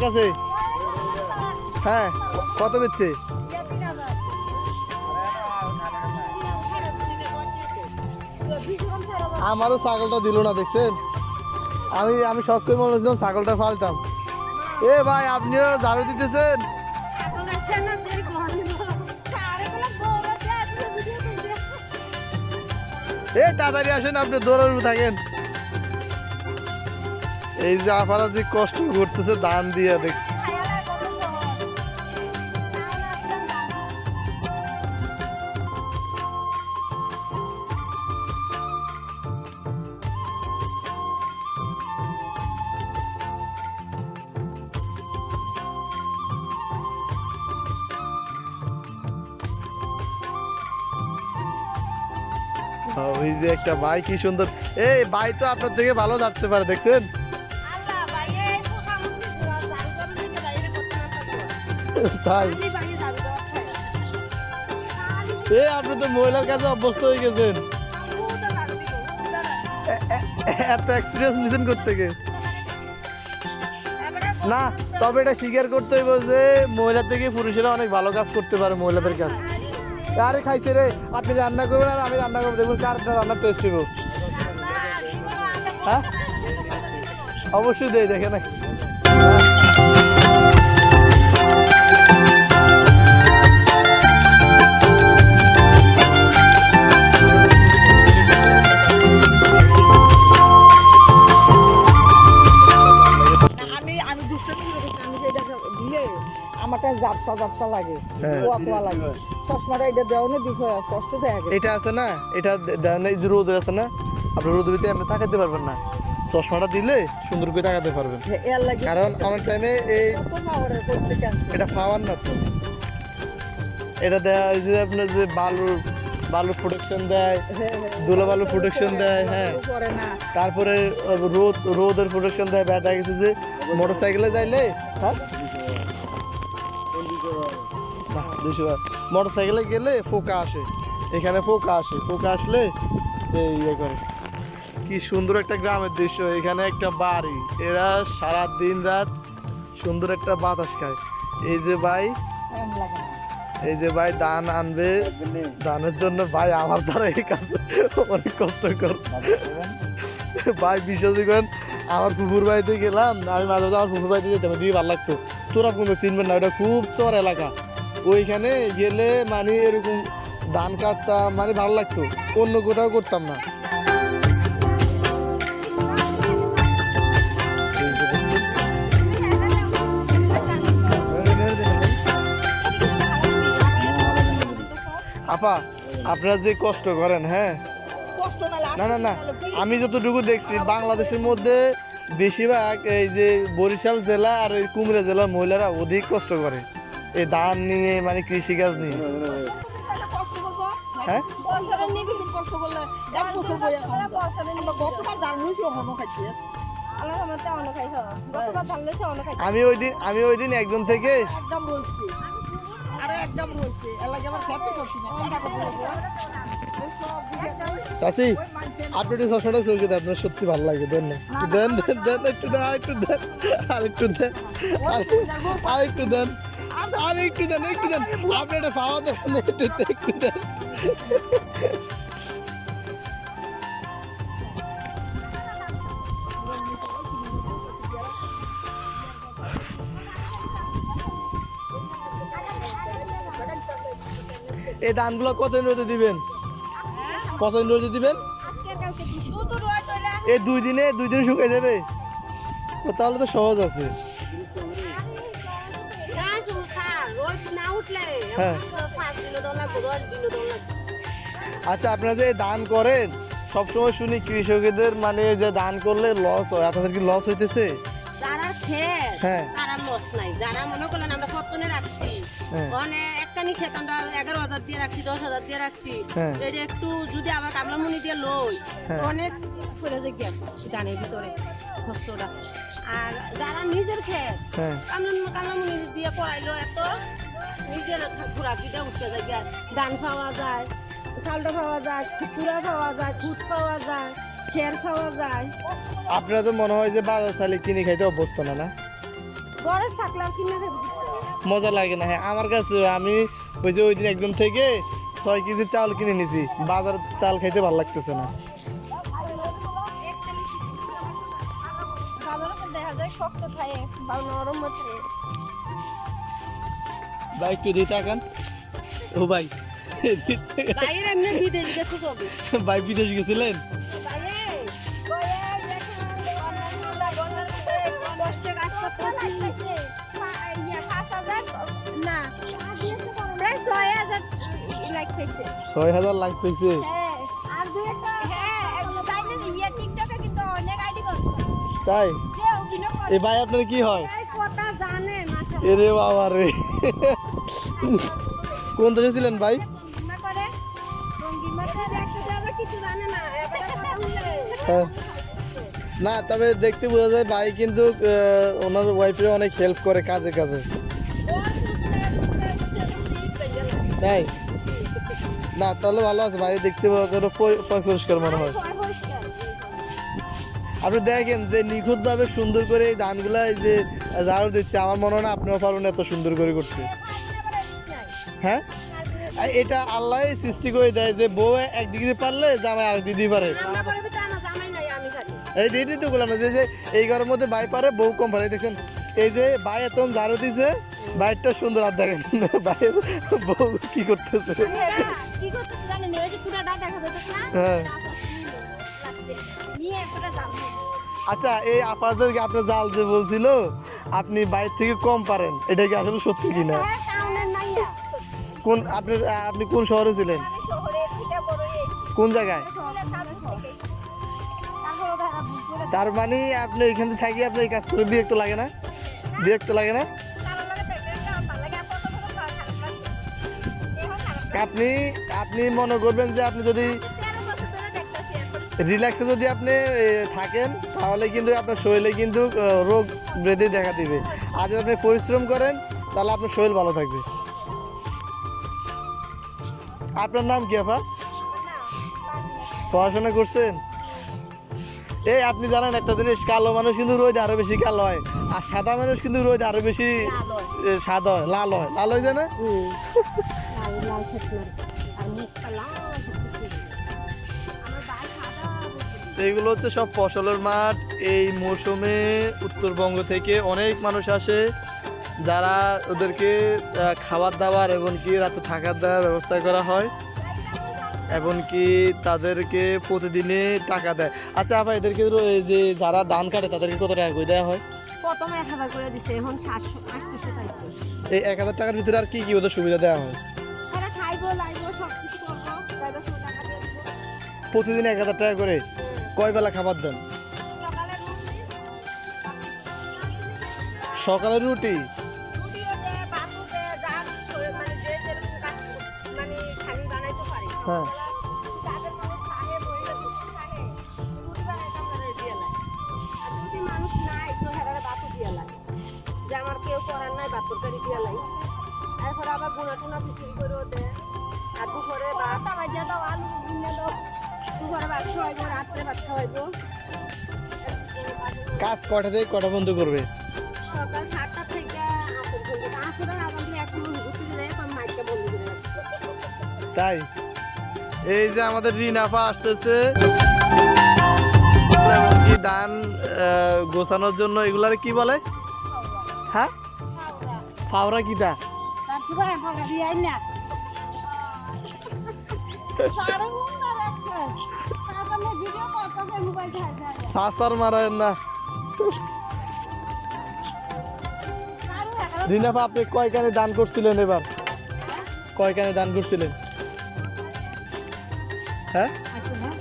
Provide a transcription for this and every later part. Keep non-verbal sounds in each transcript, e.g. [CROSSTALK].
কাছে হ্যাঁ কত বেচছে? আমারও ছাগলটা দিল না, দেখছেন? আমি আমি শখ করে মনে হচ্ছিলাম ছাগলটা ফালতাম এ ভাই, আপনিও ঝাড়ু দিতেছেন? এ, তাড়াতাড়ি আসেন, আপনি দৌড়ানো থাকেন। এই যে আপারা যে কষ্ট করতেছে, দান দিয়ে দেখছি। ওই যে একটা ভাই কি সুন্দর। এই ভাই তো আপনার থেকে ভালো যাচ্ছে পারে, দেখছেন? তাই। এ, আপনি তো মহিলার কাছে অভ্যস্ত হয়ে গেছেন। এত এক্সপিরিয়েন্স নিছেন করতে থেকে না, তবে এটা স্বীকার করতে হইব যে, মহিলা থেকে পুরুষেরা অনেক ভালো কাজ করতে পারে মহিলাদের কাজ আরে খাইছে রে, আপনি রান্না করবেন আর আমি রান্না করব। দেখুন কার রান্নার টেস্ট হইব। হ্যাঁ? অবশ্যই দেই, দেখে না জাপসা জাপসা লাগে হ্যাঁ। কুয়া কুয়া লাগে। চশমাটা এটা দেওয়া না কষ্ট দেয় এটা আছে না? এটা দে- দেন এই যে রোদ আছে না? আপনি রোদ ভিতরে আপনি তাকাতে পারবেন না। চশমাটা দিলে সুন্দর করে তাকাতে পারবেন। কারণ আমার টাইমে এই এটা পাওয়ার না তো। এটা দেয় ওই যে আপনার যে বালু বালু প্রোটেকশন দেয় ধুলো বালু প্রোটেকশন দেয় হ্যাঁ। তারপরে রোদ রোদের প্রোটেকশন দেয় ব্যথা গেছে যে মোটর সাইকেলে যাইলে হ্যাঁ? মোটর সাইকেলে গেলে পোকা আসে। এখানে পোকা আসে। পোকা আসলে এই ইয়ে করে। কি সুন্দর একটা গ্রামের দৃশ্য। এখানে একটা বাড়ি। এরা সারা দিন রাত সুন্দর একটা বাতাস খায়। এই যে ভাই। এই যে ভাই ধান আনবে। ধানের জন্য ভাই আমার দ্বারা এই কাজ অনেক কষ্ট কর। ভাই, বিশ্বাস করেন, আমার পুকুর বাড়িতে গেলাম, আমি মাঝে মাঝে আমার পুকুর বাড়িতে যেতাম দিয়ে ভালো লাগতো। তোরা কোনো চিনবেন না, ওটা খুব চর এলাকা। ওইখানে গেলে মানে এরকম ধান কাটতাম মানে ভালো লাগতো। অন্য কোথাও করতাম না? আপা, আপনারা যে কষ্ট করেন হ্যাঁ? না না না। আমি যতটুকু দেখছি, বাংলাদেশের মধ্যে বেশিরভাগ এই যে বরিশাল জেলা আর এই কুমিল্লা জেলার মহিলারা অধিক কষ্ট করে। এই ধান নিয়ে মানে কৃষিকাজ নিয়ে। হ্যাঁ? আমি ওই দিন, আমি ওই দিন একজন থেকে। চাষি আপনি একটু সবসময়টা দেন আপনার সত্যি ভালো লাগে, দেন না। দেন দেন দেন, একটু দেন, আর একটু দেন, আর একটু দেন আর- আর একটু দেন। আর একটু দেন একটু দেন। আপনি এটা পাওয়া দেন একটু একটু দেন। এই ধানগুলো কতদিন রোদে দিবেন? কতদিন রোদে দিবেন? এই দুই দিনে দুই দিনে শুকিয়ে যাবে। তাহলে তো সহজ আছে। হ্যাঁ। আচ্ছা আপনারা যে ধান করেন সবসময় শুনি কৃষকদের মানে যে ধান করলে লস হয় আপনাদের কি লস হইতেছে যারা খেত হ্যাঁ। তারা লস নাই যারা মনে করলেন আমরা কতনে রাখছি হ্যাঁ। মানে একটানি খেত আমরা এগারো হাজার দিয়ে রাখছি দশ হাজার দিয়ে রাখছি। এটা একটু যদি আমার কামলামুনি দিয়ে লই। অনেক করে যে ভিতরে আর যারা নিজের খেত কামলাম কামলামুনি দিয়ে করাইলো এত নিজের উঠতে যায়। ধান পাওয়া যায় চালটা পাওয়া যায় কুড়া পাওয়া যায় খুদ পাওয়া যায় খের পাওয়া যায়। আপনারা তো মনে হয় যে বাজার চালে কিনে খাইতে অভ্যস্ত না না? ঘরে থাকলে আর কিনে মজা লাগে না হ্যাঁ আমার কাছে আমি ওই যে ওই দিন একদম থেকে ছয় কেজি চাল কিনে নিছি বাজার চাল খাইতে ভালো লাগতেছে না। দেখা যায় শক্ত খায় ভালো নরম হচ্ছে। ভাই একটু দিয়ে তাকান। ও ভাই। ভাই বিদেশ গেছিলেন? ছয় হাজার লাইক পেয়েছে তাই? এ ভাই আপনার কি হয়? এরে বাবা রে। কোন দেশে ছিলেন ভাই? হ্যাঁ। না, তবে দেখতে বোঝা যায় ভাই কিন্তু ওনার ওয়াইফের অনেক হেল্প করে কাজে কাজে। তাই? না, তাহলে ভালো আছে ভাই, দেখতে পাওয়া যায় পরিষ্কার মনে হয়। আপনি দেখেন যে নিখুঁতভাবে সুন্দর করে এই ধানগুলা যে ঝাড়ু দিচ্ছে, আমার মনে হয় না আপনিও পারবেন এত সুন্দর করে করতে। হ্যাঁ? এটা আল্লাহ সৃষ্টি করে দেয় যে বউ একদিকে দিয়ে পারলে জামাই আর দিদি পারে। এই দিদি তো বললাম যে যে এই ঘরের মধ্যে ভাই পারে বউ কম পারে। দেখছেন এই যে ভাই এত ঝাড়ু দিছে বাইরটা সুন্দর আর দেখেন। [LAUGHS] ভাই বউ কি করতেছে? হ্যাঁ। আচ্ছা এই আপনাদেরকে আপনার জাল যে বলছিল আপনি বাইরে থেকে কম পারেন। এটা কি আসলে সত্যি কিনা? হ্যাঁ কোন আপনি আপনি কোন শহরে ছিলেন? থেকে কোন জায়গায়? থেকে তার মানে আপনি এখানে থাকি আপনি এই কাজ করে বিরক্ত লাগে না? বিরক্ত লাগে না? আপনার আপনি আপনি মনে করবেন যে আপনি যদি রিল্যাক্সে যদি আপনি থাকেন, তাহলে কিন্তু আপনার শরীরে কিন্তু রোগ ব্যাধি দেখা দিবে। আর যদি আপনি পরিশ্রম করেন, তাহলে আপনার শরীর ভালো থাকবে। আপনার নাম কি আপা? পড়াশোনা করছেন? এই আপনি জানেন একটা জিনিস কালো মানুষ কিন্তু রোদ আরও বেশি কালো হয় আর সাদা মানুষ কিন্তু রোদ আরও বেশি সাদা হয় লাল হয়। লাল হয় যায় না? লাল লাল থাকল আর মুখটা লাল থাকতেছে আমার বাল সাদা এইগুলো হচ্ছে সব ফসলের মাঠ। এই মৌসুমে উত্তরবঙ্গ থেকে অনেক মানুষ আসে। যারা ওদেরকে খাবার দাবার এমনকি রাতে থাকার দেওয়ার ব্যবস্থা করা হয় এমনকি তাদেরকে প্রতিদিনে টাকা দেয়। আচ্ছা আপা এদেরকে এই যে যারা ধান কাটে তাদেরকে কত টাকা করে দেওয়া হয়? প্রথমে এক হাজার করে দিছে এখন সাতশো আটশোশো এই এক হাজার টাকার ভিতরে আর কি কি ওদের সুবিধা দেওয়া হয়? তারা খাইবো লাইবো সব কিছু প্রতিদিন এক হাজার টাকা করে? কয় বেলা খাবার দেন? সকালে রুটি? লাগে যে আমার কেউ করার নাই ভাত তরকারি দিয়ে লাগে এরপরে আবার টুনা খিচুড়ি দেয় আর দুপুরে ভাত বাজিয়ে দাও আলু দাও। দুপুরে ভাত খাওয়াইবো রাত্রে ভাত খাওয়াইবো। কাজ কটা থেকে কটা বন্ধ করবে? সকাল সাতটা থেকে আসরের আবার একসঙ্গে ঘুরতে যায় তাই? এই যে আমাদের রিনাফা আসতেছে। ধান গোছানোর জন্য এগুলার কি বলে? হ্যাঁ? ফাওরা কি যায় সাসার মারায় না। রিনাফা আপনি কয় কানে দান করছিলেন এবার? কয় কানে দান করছিলেন? হ্যাঁ?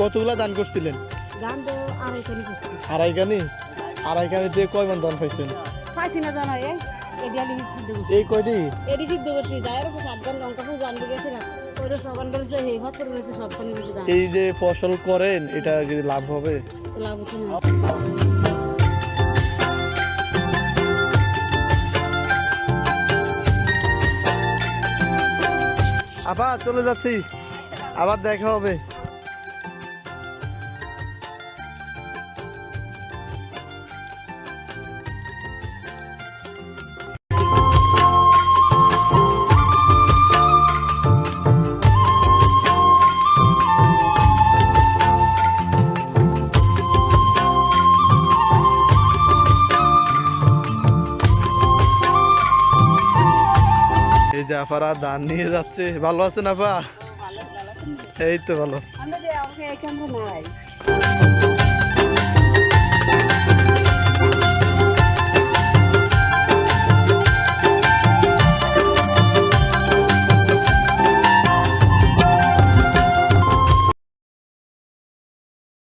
কতগুলা দান করছিলেন? গান আড়াই করে আড়াই দিয়ে কয় মান দান পাইছেন? পাইছি না জানো এই কয়টি? এডি সিদ্ধ করছি সাত গান লঙ্কা ফুল গেছে না এই যে ফসল করেন এটা লাভ হবে? লাভ হচ্ছে না। আবার চলে যাচ্ছি। আবার দেখা হবে। আপারা ধান নিয়ে যাচ্ছে। ভালো আছেন আপা ভালো ভালো এই তো ভালো।